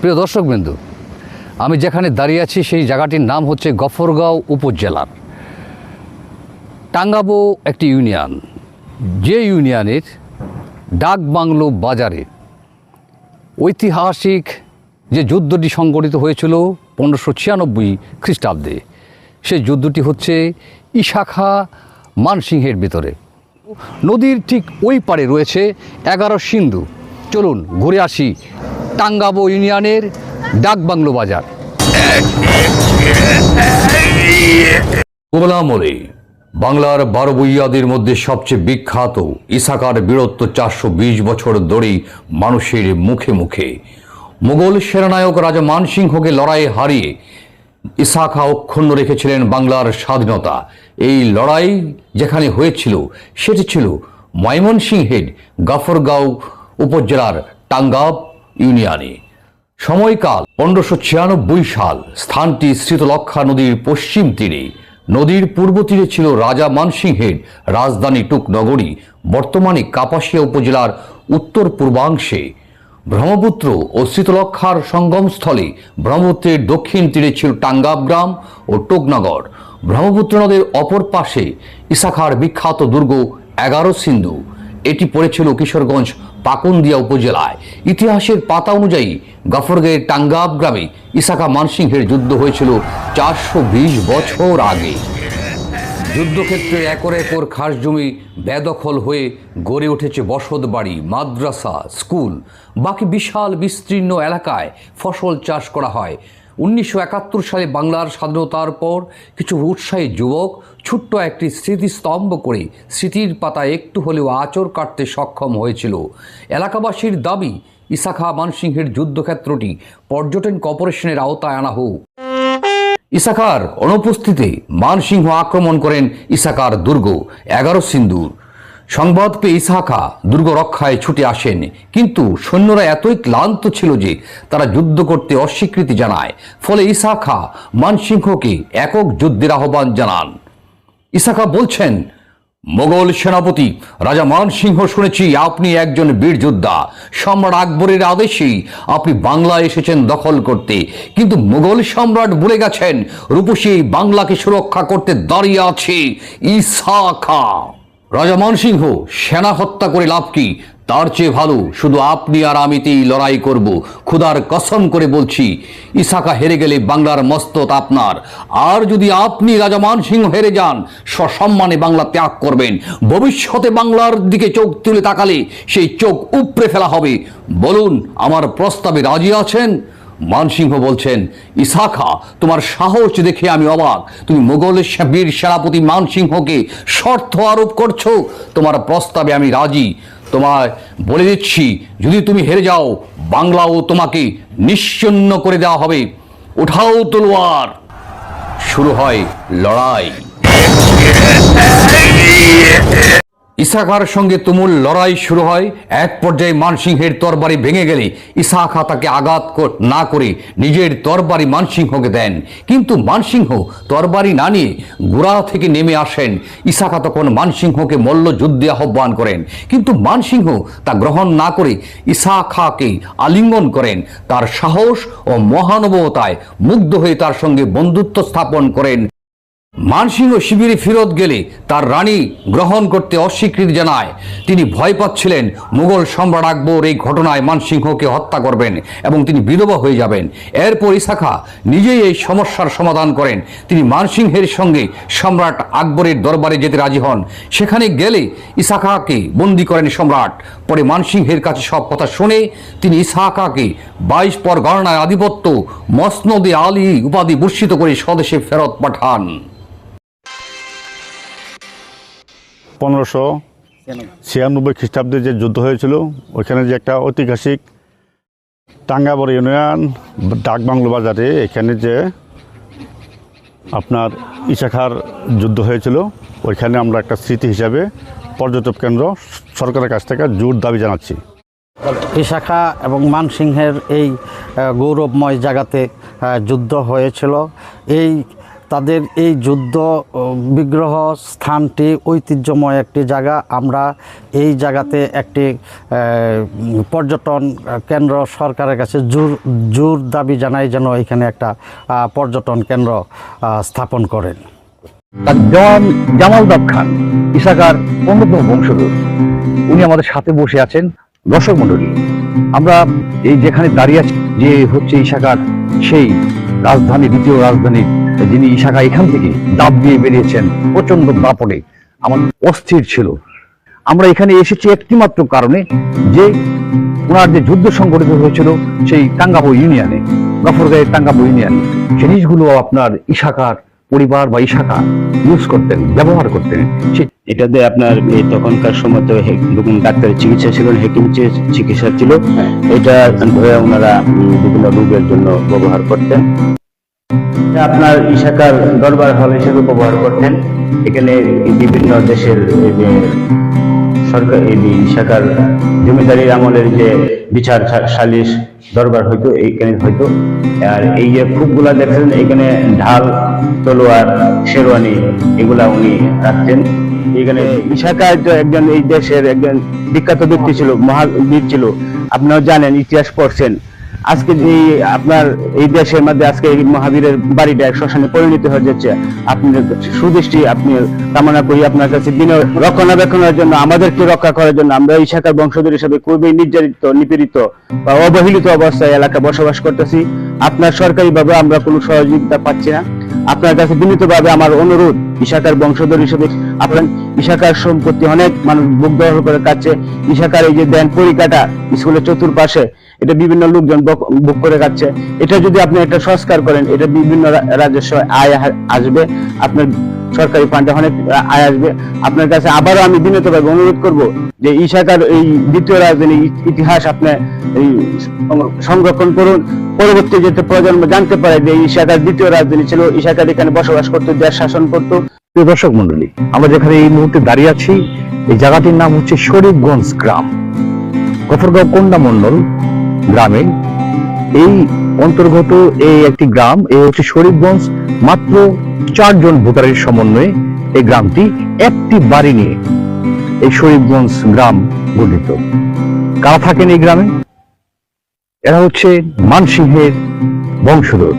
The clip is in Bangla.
প্রিয় দর্শকবৃন্দু, আমি যেখানে দাঁড়িয়ে আছি সেই জায়গাটির নাম হচ্ছে গফরগাঁও উপজেলার টাঙ্গাবো একটি ইউনিয়ন। যে ইউনিয়নের ডাক বাংলো বাজারে ঐতিহাসিক যে যুদ্ধটি সংগঠিত হয়েছিল পনেরোশো ছিয়ানব্বই খ্রিস্টাব্দে, সেই যুদ্ধটি হচ্ছে ইশাখা মানসিংহের ভিতরে। নদীর ঠিক ওই পারে রয়েছে এগারো সিন্ধু। চলুন ঘুরে আসি টাঙ্গাবো ইউনিয়নের ডাকবাংলো বাজার। মোগল বাংলার বারো বইয়াদের মধ্যে সবচেয়ে বিখ্যাত ইসাকার বীরত্ব চারশো বিশ বছর ধরেই মানুষের মুখে মুখে। মুঘল সেনানায়ক রাজা মানসিংহকে লড়াইয়ে হারিয়ে ইসাখা অক্ষুণ্ণ রেখেছিলেন বাংলার স্বাধীনতা। এই লড়াই যেখানে হয়েছিল, সেটি ছিল ময়মনসিংহের গাফরগাঁও উপজেলার টাঙ্গাব ইউনিয়নে। সময়কাল পনেরোশো ছিয়ানব্বই সাল। স্থানটি স্মৃতলক্ষা নদীর পশ্চিম তীরে। নদীর পূর্ব তীরে ছিল রাজা মানসিংহের রাজধানী টুকনগরী, বর্তমানে কাপাসিয়া উপজেলার উত্তর পূর্বাংশে। ব্রহ্মপুত্র ও শীতলক্ষার সঙ্গমস্থলে ব্রহ্মপুত্রের দক্ষিণ তীরে ছিল টাঙ্গাব গ্রাম ও টোকনগর। ব্রহ্মপুত্র নদের অপর পাশে ইসাখার বিখ্যাত দুর্গ এগারো সিন্ধু। এটি পড়েছিল কিশোরগঞ্জ, পাকুন্দিয়া উপজেলায়। ইতিহাসের পাতা অনুযায়ী গফরগের টাঙ্গাব গ্রামে ইসাকা মানসিংহের যুদ্ধ হয়েছিল চারশো বিশ বছর আগে। যুদ্ধক্ষেত্রে একর একর খাস জমি বেদখল হয়ে গড়ে উঠেছে বসত বাড়ি মাদ্রাসা, স্কুল। বাকি বিশাল বিস্তীর্ণ এলাকায় ফসল চাষ করা হয়। উনিশশো একাত্তর সালে বাংলার স্বাধীনতার পর কিছু উৎসাহী যুবক ছোট্ট একটি স্মৃতিস্তম্ভ করে স্মৃতির পাতা একটু হলেও আচর কাটতে সক্ষম হয়েছিল। এলাকাবাসীর দাবি, ইসাখা মানসিংহের যুদ্ধক্ষেত্রটি পর্যটন কর্পোরেশনের আওতায় আনা হোক। ইসাকার অনুপস্থিতিতে মানসিংহ আক্রমণ করেন ইসাকার দুর্গ, এগারো সিন্দুর। সংবাদ পেয়ে ইসাখা দুর্গ রক্ষায় ছুটে আসেন। কিন্তু সৈন্যরা এতই ক্লান্ত ছিল যে তারা যুদ্ধ করতে অস্বীকৃতি জানায়। ফলে ইসাখা মানসিংহকে একক যুদ্ধের আহ্বান জানান। ইসাখা বলছেন, মোগল সেনাপতি রাজা মানসিংহ শুনেছি আপনি একজন বীর যোদ্ধা। সম্রাট আকবরের আদেশেই আপনি বাংলা এসেছেন দখল করতে। কিন্তু মোগল সম্রাট বলে গেছেন, রূপসী বাংলাকে সুরক্ষা করতে দাঁড়িয়ে আছে ইসাখা রাজা মানসিংহ সেনা হত্যা করে লাভ কি? তার চেয়ে ভালো শুধু আপনি আর আমিতেই লড়াই করব। খুদার কসম করে বলছি, ইসাকা হেরে গেলে বাংলার মস্তত আপনার। আর যদি আপনি রাজা মানসিংহ হেরে যান, সসম্মানে বাংলা ত্যাগ করবেন। ভবিষ্যতে বাংলার দিকে চোখ তুলে তাকালে সেই চোখ উপড়ে ফেলা হবে। বলুন, আমার প্রস্তাবে রাজি আছেন? মানসিংহ বলছেন, ইসাখা, তোমার সাহস দেখে আমি অবাক। তুমি মোগলের বীর সেনাপতি মানসিংহকে শর্ত আরোপ করছ। তোমার প্রস্তাবে আমি রাজি। তোমায় বলে দিচ্ছি, যদি তুমি হেরে যাও, বাংলাও তোমাকে নিশ্চন্ন করে দেওয়া হবে। উঠাও তলোয়ার। শুরু হয় লড়াই। ইসাখার সঙ্গে তুমুল লড়াই শুরু হয়। এক পর্যায়ে মানসিংহের তরবারি ভেঙে গেলে ইসাখা তাকে আঘাত না করে নিজের তরবারি মানসিংহকে দেন। কিন্তু মানসিংহ তরবারি না নিয়ে গোড়া থেকে নেমে আসেন। ইসাখা তখন মানসিংহকে মল্লযুদ্ধে আহ্বান করেন। কিন্তু মানসিংহ তা গ্রহণ না করে ইসাখাকে আলিঙ্গন করেন। তার সাহস ও মহানুভবতায় মুগ্ধ হয়ে তার সঙ্গে বন্ধুত্ব স্থাপন করেন। মানসিংহ শিবিরে ফেরত গেলে তার রানী গ্রহণ করতে অস্বীকৃতি জানায়। তিনি ভয় পাচ্ছিলেন, মুঘল সম্রাট আকবর এই ঘটনায় মানসিংহকে হত্যা করবেন এবং তিনি বিধবা হয়ে যাবেন। এরপর ইসাখা নিজেই এই সমস্যার সমাধান করেন। তিনি মানসিংহের সঙ্গে সম্রাট আকবরের দরবারে যেতে রাজি হন। সেখানে গেলে ইসাখাকে বন্দি করেন সম্রাট। পরে মানসিংহের কাছে সব কথা শুনে তিনি ইসাখাকে বাইশ পর গণনায় আধিপত্য মসনদে আলী উপাধি ভূষিত করে স্বদেশে ফেরত পাঠান। পনেরোশো ছিয়ানব্বই খ্রিস্টাব্দে যে যুদ্ধ হয়েছিল, ওইখানে যে একটা ঐতিহাসিক টাঙ্গাবর ইউনিয়ন, ডাকবাংলো বাজারে এখানে যে আপনার ইশাখার যুদ্ধ হয়েছিল, ওইখানে আমরা একটা স্মৃতি হিসাবে পর্যটক কেন্দ্র সরকারের কাছ থেকে জোর দাবি জানাচ্ছি। বিশাখা এবং মানসিংহের এই গৌরবময় জায়গাতে যুদ্ধ হয়েছিল। এই তাদের এই যুদ্ধ বিগ্রহ স্থানটি ঐতিহ্যময় একটি জায়গা। আমরা এই জায়গাতে একটি পর্যটন কেন্দ্র সরকারের কাছে জোর জোর দাবি জানাই যেন এখানে একটা পর্যটন কেন্দ্র স্থাপন করেন। জওয়ান জামালদাদ খান, ইসাকার অন্যতম বংশধর। উনি আমাদের সাথে বসে আছেন। দর্শক মন্ডলী আমরা এই যেখানে দাঁড়িয়ে আছি, যে হচ্ছে ইসাকার, সেই রাজধানী, দ্বিতীয় রাজধানী যিনি ইসাকা এখান থেকে দাব দিয়ে বেরিয়েছেন প্রচণ্ড দাপটে। আমার অস্থির ছিল। আমরা এখানে এসেছি একটিমাত্র কারণে যে ওনার যে যুদ্ধ সংগঠিত হয়েছিল সেই টাঙ্গাবো ইউনিয়নে গফরগাঁয়ের টাঙ্গাবো ইউনিয়নে। জিনিসগুলো আপনার ইশাকার পরিবার বা ইশাকা ইউজ করতেন ব্যবহার করতেন। এটাতে আপনার এই তখনকার সময় তো দেখুন ডাক্তারের চিকিৎসা ছিল হেকিম চিকিৎসা ছিল এটা ধরে ওনারা বিভিন্ন রোগের জন্য ব্যবহার করতেন। এটা আপনার ইশাকার দরবার হল হিসেবে ব্যবহার করতেন। এখানে বিভিন্ন দেশের সরকার ইশাকার জমিদারির আমলের যে বিচার সালিশ দরবার হইতো, এইখানে হইতো। আর এই যে খুবগুলা দেখছেন এখানে ঢাল, তলোয়ার, শেরওয়ানি, এগুলা উনি রাখতেন। এখানে ইশাকার একজন এই দেশের একজন বিখ্যাত ব্যক্তি ছিল মহাবীর ছিল। আপনারা জানেন, ইতিহাস পড়ছেন। আজকে যে আপনার এই দেশের মধ্যে আজকে মহাবীরের বাড়িটা এক শ্মশানে পরিণত হয়ে যাচ্ছে আপনি সুদৃষ্টি, আপনি কামনা করি আপনার কাছে দিন রক্ষণাবেক্ষণের জন্য, আমাদেরকে রক্ষা করার জন্য। আমরা এই শাখার বংশধর হিসেবে খুবই নির্যাতিত, নিপীড়িত বা অবহেলিত অবস্থায় এলাকা বসবাস করতেছি। আপনার সরকারিভাবে আমরা কোনো সহযোগিতা পাচ্ছি না। আপনার কাছে বিনীতভাবে আমার অনুরোধ ইশাকার বংশধর হিসেবে আপনার ইশাকার সম্পত্তি অনেক মানুষ বুক দখল করে কাটছে ইশাকার এই যে দেন পরিকাটা স্কুলের চতুর্পাশে, এটা বিভিন্ন লোকজন বক- করে কাটছে এটা যদি আপনি একটা সংস্কার করেন, এটা বিভিন্ন রাজস্ব আয় আসবে। আপনার সরকারি ফান্ডে অনেক আয় আসবে, আপনার কাছে আবারও আমি বিনীতভাবে অনুরোধ করব যে ইশাকার এই দ্বিতীয় রাজধানীর ইতিহাস আপনি এই সংরক্ষণ করুন। পরবর্তী যাতে প্রজন্ম জানতে পারে যে ইশাকার দ্বিতীয় রাজধানী ছিল ইশাকার এখানে বসবাস করতো, দেশ শাসন করতো। প্রিয় দর্শক মন্ডলী আমরা যেখানে এই মুহূর্তে দাঁড়িয়ে আছি, এই জায়গাটির নাম হচ্ছে শরীফগঞ্জ গ্রাম। গফরগাঁও কন্যা মন্ডল গ্রামে এই অন্তর্গত এই একটি গ্রাম, এই হচ্ছে শরীফগঞ্জ, মাত্র চারজন ভোটারের সমন্বয়ে এই গ্রামটি একটি বাড়ি নিয়ে এই শরীফগঞ্জ গ্রাম গঠিত। কারা থাকেন এই গ্রামে? এরা হচ্ছে মানসিংহের বংশধর।